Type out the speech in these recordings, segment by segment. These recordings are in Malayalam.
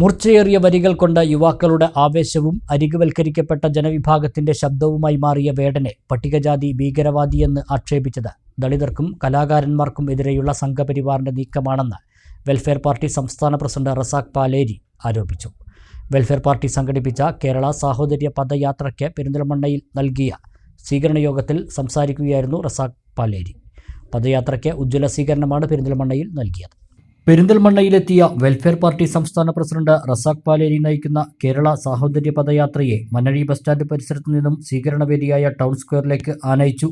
മൂർച്ചയേറിയ വരികൾ കൊണ്ട് യുവാക്കളുടെ ആവേശവും അരികുവൽക്കരിക്കപ്പെട്ട ജനവിഭാഗത്തിന്റെ ശബ്ദവുമായി മാറിയ വേടനെ പട്ടികജാതി ഭീകരവാദിയെന്ന് ആക്ഷേപിച്ചത് ദളിതർക്കും കലാകാരന്മാർക്കും എതിരെയുള്ള സംഘപരിവാറിന്റെ നീക്കമാണെന്ന് വെൽഫെയർ പാർട്ടി സംസ്ഥാന പ്രസിഡന്റ് റസാഖ് പാലേരി ആരോപിച്ചു. വെൽഫെയർ പാർട്ടി സംഘടിപ്പിച്ച കേരള സാഹോദര്യ പദയാത്രയ്ക്ക് പെരിന്തൽമണ്ണയിൽ നൽകിയ സ്വീകരണ യോഗത്തിൽ സംസാരിക്കുകയായിരുന്നു റസാഖ് പാലേരി. പദയാത്രയ്ക്ക് ഉജ്ജ്വല സ്വീകരണമാണ് പെരിന്തൽമണ്ണയിൽ നൽകിയത്. പെരിന്തൽമണ്ണയിലെത്തിയ വെൽഫെയർ പാർട്ടി സംസ്ഥാന പ്രസിഡന്റ് റസാഖ് പാലേരി നയിക്കുന്ന കേരള സാഹോദര്യ പദയാത്രയെ മന്നഴി ബസ് സ്റ്റാൻഡ് പരിസരത്തു നിന്നും സ്വീകരണവേദിയായ ടൗൺ സ്ക്വയറിലേക്ക് ആനയിച്ചു.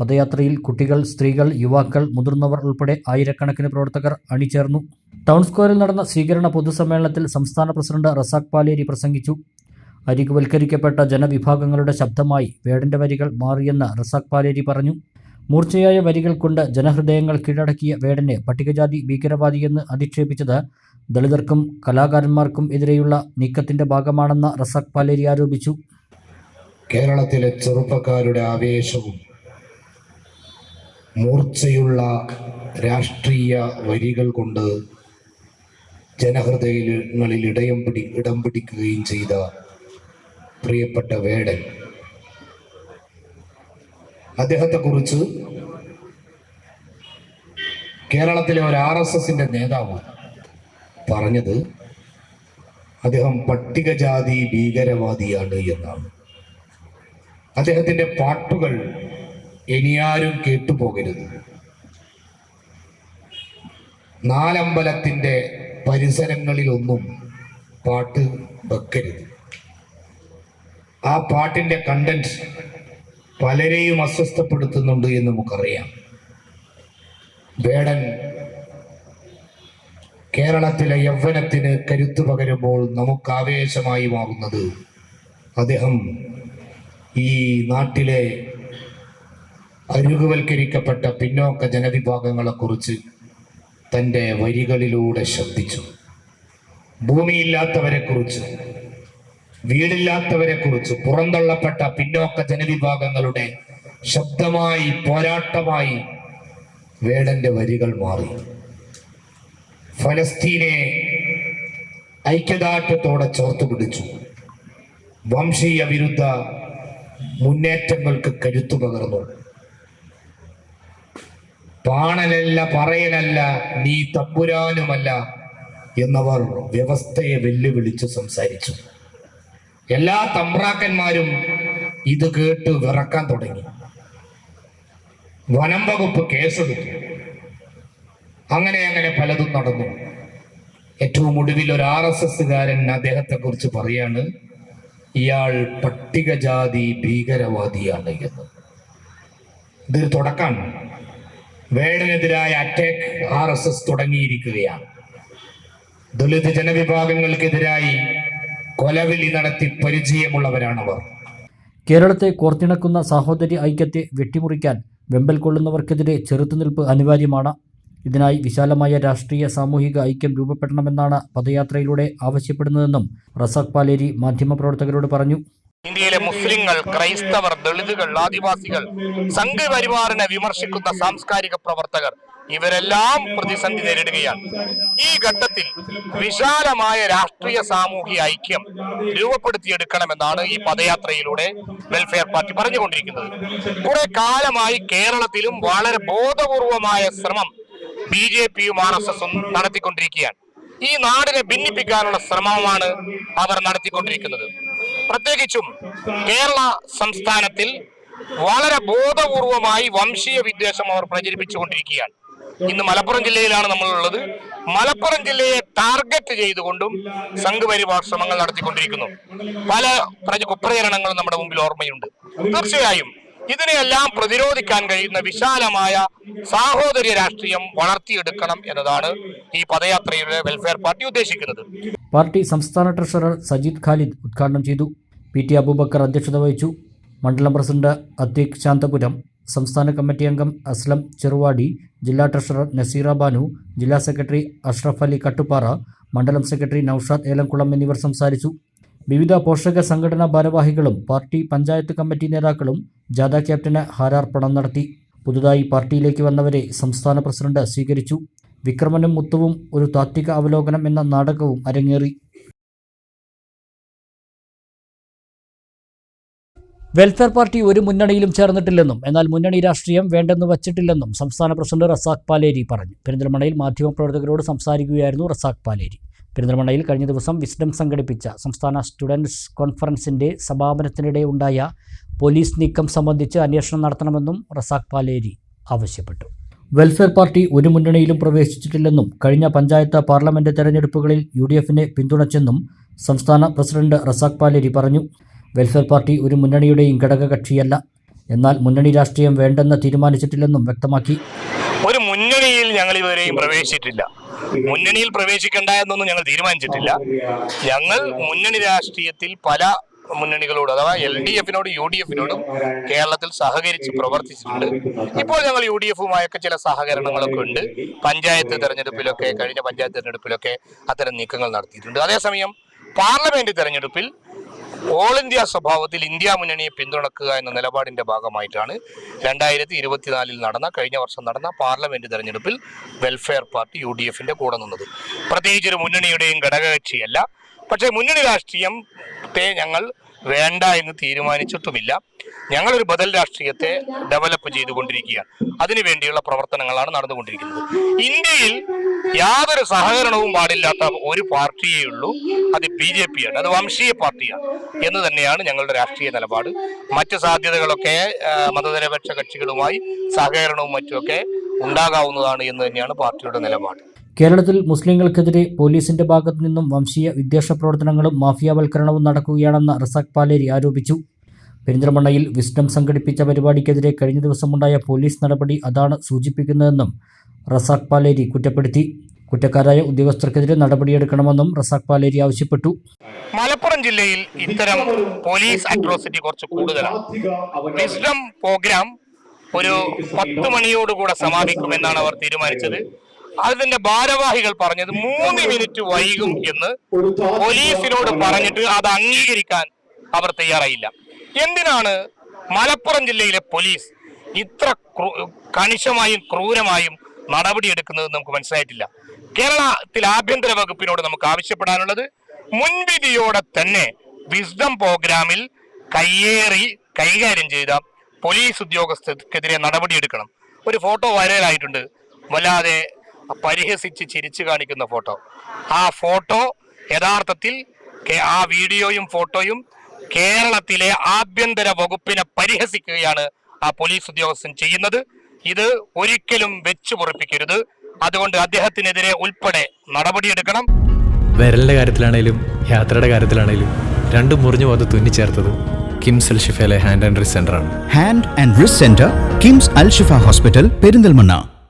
പദയാത്രയിൽ കുട്ടികൾ സ്ത്രീകൾ യുവാക്കൾ മുതിർന്നവർ ഉൾപ്പെടെ ആയിരക്കണക്കിന് പ്രവർത്തകർ അണിചേർന്നു. ടൗൺ സ്ക്വയറിൽ നടന്ന സ്വീകരണ പൊതുസമ്മേളനത്തിൽ സംസ്ഥാന പ്രസിഡന്റ് റസാഖ് പാലേരി പ്രസംഗിച്ചു. അരികുവൽക്കരിക്കപ്പെട്ട ജനവിഭാഗങ്ങളുടെ ശബ്ദമായി വേടന്റെ വരികൾ മാറിയെന്ന് റസാഖ് പാലേരി പറഞ്ഞു. മൂർച്ചയായ വരികൾ കൊണ്ട് ജനഹൃദയങ്ങൾ കീഴടക്കിയ വേടനെ പട്ടികജാതി ഭീകരവാദിയെന്ന് അധിക്ഷേപിച്ചത് ദളിതർക്കും കലാകാരന്മാർക്കും എതിരെയുള്ള നീക്കത്തിന്റെ ഭാഗമാണെന്ന് റസാഖ് പാലേരി ആരോപിച്ചു. കേരളത്തിലെ ചെറുപ്പക്കാരുടെ ആവേശവും മൂർച്ചയുള്ള രാഷ്ട്രീയ വരികൾ കൊണ്ട് ജനഹൃദയങ്ങളിൽ ഇടയം പിടി ഇടം പിടിക്കുകയും ചെയ്ത പ്രിയപ്പെട്ട വേടൻ. അദ്ദേഹത്തെക്കുറിച്ച് കേരളത്തിലെ ഒരു ആർ എസ് എസിന്റെ നേതാവ് പറഞ്ഞത് അദ്ദേഹം പട്ടികജാതി ഭീകരവാദിയാണ് എന്നാണ്. അദ്ദേഹത്തിന്റെ പാട്ടുകൾ ഇനിയാരും കേട്ടുപോകരുത്. നാലമ്പലത്തിന്റെ പരിസരങ്ങളിലൊന്നും പാട്ട് വെക്കരുത്. ആ പാട്ടിന്റെ കണ്ടന്റ് പലരെയും അസ്വസ്ഥപ്പെടുത്തുന്നുണ്ട് എന്ന് നമുക്കറിയാം. വേടൻ കേരളത്തിലെ യൗവനത്തിന് കരുത്തു പകരുമ്പോൾ നമുക്ക് ആവേശമായി മാറുന്നത് അദ്ദേഹം ഈ നാട്ടിലെ അരുകുവൽക്കരിക്കപ്പെട്ട പിന്നോക്ക ജനവിഭാഗങ്ങളെ കുറിച്ച് തന്റെ വരികളിലൂടെ ശബ്ദിച്ചു വീടില്ലാത്തവരെ കുറിച്ച് പുറന്തള്ളപ്പെട്ട പിന്നോക്ക ജനവിഭാഗങ്ങളുടെ ശബ്ദമായി പോരാട്ടമായി വേടന്റെ വരികൾ മാറി. ഫലസ്തീനെ ഐക്യദാർഢ്യത്തോടെ ചേർത്ത് പിടിച്ചു. വംശീയ വിരുദ്ധ മുന്നേറ്റങ്ങൾക്ക് കരുത്തു പകർന്നു. പാണലല്ല പറയലല്ല നീ തമ്പുരാനുമല്ല എന്നവർ വ്യവസ്ഥയെ വെല്ലുവിളിച്ച് സംസാരിച്ചു. എല്ലാ തമ്പ്രാക്കന്മാരും ഇത് കേട്ട് വിറക്കാൻ തുടങ്ങി. വനം വകുപ്പ് കേസെടുത്തു. അങ്ങനെ അങ്ങനെ പലതും നടന്നു. ഏറ്റവും ഒടുവിൽ ഒരു ആർ എസ് എസ്സുകാരൻ അദ്ദേഹത്തെ കുറിച്ച് പറയാണ് ഇയാൾ പട്ടികജാതി ഭീകരവാദിയാണ് എന്ന്. ഇതൊരു തുടക്കമാണ് വേടനെതിരായ അറ്റാക്ക് ആർ എസ് എസ് തുടങ്ങിയിരിക്കുകയാണ്. ദളിത് ജനവിഭാഗങ്ങൾക്കെതിരായി കൊലവിളി നടത്തി പരിചയമുള്ളവരാണവർ. കേരളത്തെ കോർത്തിണക്കുന്ന സാഹോദര്യ ഐക്യത്തെ വെട്ടിമുറിക്കാൻ വെമ്പൽ കൊള്ളുന്നവർക്കെതിരെ ചെറുത്തുനിൽപ്പ് അനിവാര്യമാണ്. ഇതിനായി വിശാലമായ രാഷ്ട്രീയ സാമൂഹിക ഐക്യം രൂപപ്പെടണമെന്നാണ് പദയാത്രയിലൂടെ ആവശ്യപ്പെടുന്നതെന്നും റസാഖ് പാലേരി മാധ്യമപ്രവർത്തകരോട് പറഞ്ഞു. ഇന്ത്യയിലെ മുസ്ലിങ്ങൾ ക്രൈസ്തവർ ദളിതുകൾ ആദിവാസികൾ സംഘപരിവാറിനെ വിമർശിക്കുന്ന സാംസ്കാരിക പ്രവർത്തകർ ഇവരെല്ലാം പ്രതിസന്ധി നേരിടുകയാണ്. ഈ ഘട്ടത്തിൽ വിശാലമായ രാഷ്ട്രീയ സാമൂഹ്യ ഐക്യം രൂപപ്പെടുത്തിയെടുക്കണമെന്നാണ് ഈ പദയാത്രയിലൂടെ വെൽഫെയർ പാർട്ടി പറഞ്ഞുകൊണ്ടിരിക്കുന്നത്. കുറെ കാലമായി കേരളത്തിലും വളരെ ബോധപൂർവമായ ശ്രമം ബി ജെ പിയും ആർ എസ് എസും നടത്തിക്കൊണ്ടിരിക്കുകയാണ്. ഈ നാടിനെ ഭിന്നിപ്പിക്കാനുള്ള ശ്രമമാണ് അവർ നടത്തിക്കൊണ്ടിരിക്കുന്നത്. പ്രത്യേകിച്ചും കേരള സംസ്ഥാനത്തിൽ വളരെ ബോധപൂർവമായി വംശീയ വിദ്വേഷം അവർ പ്രചരിപ്പിച്ചുകൊണ്ടിരിക്കുകയാണ്. ഇന്ന് മലപ്പുറം ജില്ലയിലാണ് നമ്മളുള്ളത്. മലപ്പുറം ജില്ലയെ ടാർഗറ്റ് ചെയ്തുകൊണ്ടും സംഘപരിവാർ ശ്രമങ്ങൾ നടത്തിക്കൊണ്ടിരിക്കുന്നു. പല പ്രച കുപ്രചരണങ്ങളും നമ്മുടെ മുമ്പിൽ ഓർമ്മയുണ്ട്. തീർച്ചയായും ഇതിനെയെല്ലാം പ്രതിരോധിക്കാൻ കഴിയുന്ന വിശാലമായ സാഹോദര്യ രാഷ്ട്രീയം വളർത്തിയെടുക്കണം എന്നതാണ് ഈ പദയാത്രയുടെ വെൽഫെയർ പാർട്ടി ഉദ്ദേശിക്കുന്നത്. പാർട്ടി സംസ്ഥാന ട്രഷറർ സജീദ് ഖാലിദ് ഉദ്ഘാടനം ചെയ്തു. പി ടി അബൂബക്കർ അധ്യക്ഷത വഹിച്ചു. മണ്ഡലം പ്രസിഡന്റ് അത്തീഖ് ശാന്തപുരം. സംസ്ഥാന കമ്മിറ്റി അംഗം അസ്ലം ചെറുവാടി. ജില്ലാ ട്രഷറർ നസീറ ബാനു. ജില്ലാ സെക്രട്ടറി അഷ്റഫ് അലി കട്ടുപ്പാറ. മണ്ഡലം സെക്രട്ടറി നൌഷാദ് ഏലംകുളം എന്നിവർ സംസാരിച്ചു. വിവിധ പോഷക സംഘടനാ ഭാരവാഹികളും പാർട്ടി പഞ്ചായത്ത് കമ്മിറ്റി നേതാക്കളും ജാഥ ക്യാപ്റ്റന് ഹാരാർപ്പണം നടത്തി. പുതുതായി പാർട്ടിയിലേക്ക് വന്നവരെ സംസ്ഥാന പ്രസിഡന്റ് സ്വീകരിച്ചു. വിക്രമനും മുത്തുവും ഒരു താത്വിക അവലോകനം എന്ന നാടകവും അരങ്ങേറി. വെൽഫെയർ പാർട്ടി ഒരു മുന്നണിയിലും ചേർന്നിട്ടില്ലെന്നും എന്നാൽ മുന്നണി രാഷ്ട്രീയം വേണ്ടെന്ന് വച്ചിട്ടില്ലെന്നും സംസ്ഥാന പ്രസിഡന്റ് റസാഖ് പാലേരി പറഞ്ഞു. പെരിന്തൽമണ്ണയിൽ മാധ്യമപ്രവർത്തകരോട് സംസാരിക്കുകയായിരുന്നു റസാഖ് പാലേരി. പെരിന്തൽമണ്ണയിൽ കഴിഞ്ഞ ദിവസം വിസ്ഡം സംഘടിപ്പിച്ച സംസ്ഥാന സ്റ്റുഡൻസ് കോൺഫറൻസിന്റെ സമാപനത്തിനിടെ ഉണ്ടായ പോലീസ് നീക്കം സംബന്ധിച്ച് അന്വേഷണം നടത്തണമെന്നും റസാഖ് പാലേരി ആവശ്യപ്പെട്ടു. വെൽഫെയർ പാർട്ടി ഒരു മുന്നണിയിലും പ്രവേശിച്ചിട്ടില്ലെന്നും കഴിഞ്ഞ പഞ്ചായത്ത് പാർലമെന്റ് തെരഞ്ഞെടുപ്പുകളിൽ യു ഡി എഫിനെ പിന്തുണച്ചെന്നും സംസ്ഥാന പ്രസിഡന്റ് റസാഖ് പാലേരി പറഞ്ഞു. വെൽഫെയർ പാർട്ടി ഒരു മുന്നണിയുടെയും ഘടകകക്ഷിയല്ല. എന്നാൽ മുന്നണി രാഷ്ട്രീയം വേണ്ടെന്ന് തീരുമാനിച്ചിട്ടില്ലെന്നും വ്യക്തമാക്കി. ഒരു മുന്നണിയിൽ ഞങ്ങൾ ഇവരെയും പ്രവേശിച്ചിട്ടില്ല. മുന്നണിയിൽ പ്രവേശിക്കണ്ട എന്നൊന്നും ഞങ്ങൾ തീരുമാനിച്ചിട്ടില്ല. ഞങ്ങൾ മുന്നണി രാഷ്ട്രീയത്തിൽ പല മുന്നണികളോട് അഥവാ എൽ ഡി എഫിനോട് യു ഡി എഫിനോടും കേരളത്തിൽ സഹകരിച്ച് പ്രവർത്തിച്ചിട്ടുണ്ട്. ഇപ്പോൾ ഞങ്ങൾ യു ഡി എഫുമായൊക്കെ ചില സഹകരണങ്ങളൊക്കെ ഉണ്ട്. പഞ്ചായത്ത് തെരഞ്ഞെടുപ്പിലൊക്കെ കഴിഞ്ഞ പഞ്ചായത്ത് തെരഞ്ഞെടുപ്പിലൊക്കെ അത്തരം നീക്കങ്ങൾ നടത്തിയിട്ടുണ്ട്. അതേസമയം പാർലമെന്റ് തെരഞ്ഞെടുപ്പിൽ ഓൾ ഇന്ത്യ സ്വഭാവത്തിൽ ഇന്ത്യ മുന്നണിയെ പിന്തുണക്കുക എന്ന നിലപാടിന്റെ ഭാഗമായിട്ടാണ് രണ്ടായിരത്തി ഇരുപത്തിനാലിൽ നടന്ന കഴിഞ്ഞ വർഷം നടന്ന പാർലമെന്റ് തെരഞ്ഞെടുപ്പിൽ വെൽഫെയർ പാർട്ടി യു ഡി എഫിന്റെ കൂടെ നിന്നത്. പ്രത്യേകിച്ച് ഒരു മുന്നണിയുടെയും ഘടകകക്ഷിയല്ല പക്ഷേ മുന്നണി രാഷ്ട്രീയത്തെ ഞങ്ങൾ വേണ്ട എന്ന് തീരുമാനിച്ചിട്ടുമില്ല. ഞങ്ങളൊരു ബദൽ രാഷ്ട്രീയത്തെ ഡെവലപ്പ് ചെയ്തുകൊണ്ടിരിക്കുകയാണ്. അതിനു വേണ്ടിയുള്ള പ്രവർത്തനങ്ങളാണ് നടന്നുകൊണ്ടിരിക്കുന്നത്. ഇന്ത്യയിൽ യാതൊരു സഹകരണവും പാടില്ലാത്ത ഒരു പാർട്ടിയേ ഉള്ളൂ. അത് ബി ജെ പി ആണ് അത് വംശീയ പാർട്ടിയാണ് എന്ന് തന്നെയാണ് ഞങ്ങളുടെ രാഷ്ട്രീയ നിലപാട്. മറ്റ് സാധ്യതകളൊക്കെ മതനിരപേക്ഷ കക്ഷികളുമായി സഹകരണവും മറ്റുമൊക്കെ ഉണ്ടാകാവുന്നതാണ് എന്ന് തന്നെയാണ് പാർട്ടിയുടെ നിലപാട്. കേരളത്തിൽ മുസ്ലിങ്ങൾക്കെതിരെ പോലീസിന്റെ ഭാഗത്തു നിന്നും വംശീയ വിദ്വേഷ പ്രവർത്തനങ്ങളും മാഫിയാവൽക്കരണവും നടക്കുകയാണെന്ന് റസാഖ് പാലേരി ആരോപിച്ചു. പെരിന്തൽമണ്ണയിൽ വിസ്ഡം സംഘടിപ്പിച്ച പരിപാടിക്കെതിരെ കഴിഞ്ഞ ദിവസമുണ്ടായ പോലീസ് നടപടി അതാണ് സൂചിപ്പിക്കുന്നതെന്നും റസാഖ് പാലേരി കുറ്റപ്പെടുത്തി. കുറ്റക്കാരായ ഉദ്യോഗസ്ഥർക്കെതിരെ നടപടിയെടുക്കണമെന്നും റസാഖ് പാലേരി ആവശ്യപ്പെട്ടു. മലപ്പുറം ജില്ലയിൽ ഇത്തരം പോലീസ് അട്രോസിറ്റി കുറച്ച് കൂടുതലാണ്. വിസ്ഡം പ്രോഗ്രാം ഒരു പത്ത് മണിയോടുകൂടെ സമാപിക്കുമെന്നാണ് അവർ തീരുമാനിച്ചത്. അതിന്റെ ഭാരവാഹികൾ പറഞ്ഞത് മൂന്ന് മിനിറ്റ് വൈകും എന്ന് പോലീസിനോട് പറഞ്ഞിട്ട് അത് അംഗീകരിക്കാൻ അവർ തയ്യാറായില്ല. എന്തിനാണ് മലപ്പുറം ജില്ലയിലെ പോലീസ് ഇത്ര കണിശമായും ക്രൂരമായും നടപടിയെടുക്കുന്നത് നമുക്ക് മനസ്സിലായിട്ടില്ല. കേരളത്തിൽ ആഭ്യന്തര വകുപ്പിനോട് നമുക്ക് ആവശ്യപ്പെടാനുള്ളത് മുൻവിധിയോടെ തന്നെ വിസ്ഡം പ്രോഗ്രാമിൽ കയ്യേറി കൈകാര്യം ചെയ്ത പോലീസ് ഉദ്യോഗസ്ഥർക്കെതിരെ നടപടിയെടുക്കണം ഒരു ഫോട്ടോ വൈറലായിട്ടുണ്ട്. വല്ലാതെ പരിഹസിച്ച് ചിരിച്ചു കാണിക്കുന്ന ഫോട്ടോ. ആ ഫോട്ടോ യഥാർത്ഥത്തിൽ കേ- ആ വീഡിയോയും ഫോട്ടോയും കേരളത്തിലെ ആഭ്യന്തര വകുപ്പിനെ പരിഹസിക്കുകയാണ് ആ പോലീസ് ഉദ്യോഗസ്ഥൻ ചെയ്യുന്നത്. ഇത് ഒരിക്കലും വെച്ചു പൊറിപ്പിക്കരുത്. അതുകൊണ്ട് അദ്ദേഹത്തിനെതിരെ ഉൾപ്പെടെ നടപടിയെടുക്കണം. വിരലിന്റെ കാര്യത്തിലാണേലും യാത്രയുടെ കാര്യത്തിലാണേലും രണ്ടും മുറിഞ്ഞു പോകാതെ തുന്നിച്ചേർത്തത് കിംസ് അൽ ഷിഫയിലെ ഹാൻഡ് ആൻഡ് റിസ് സെന്റർ ആണ്. Hand and wrist centre KIMS Al Shifa hospital Perinthalmanna.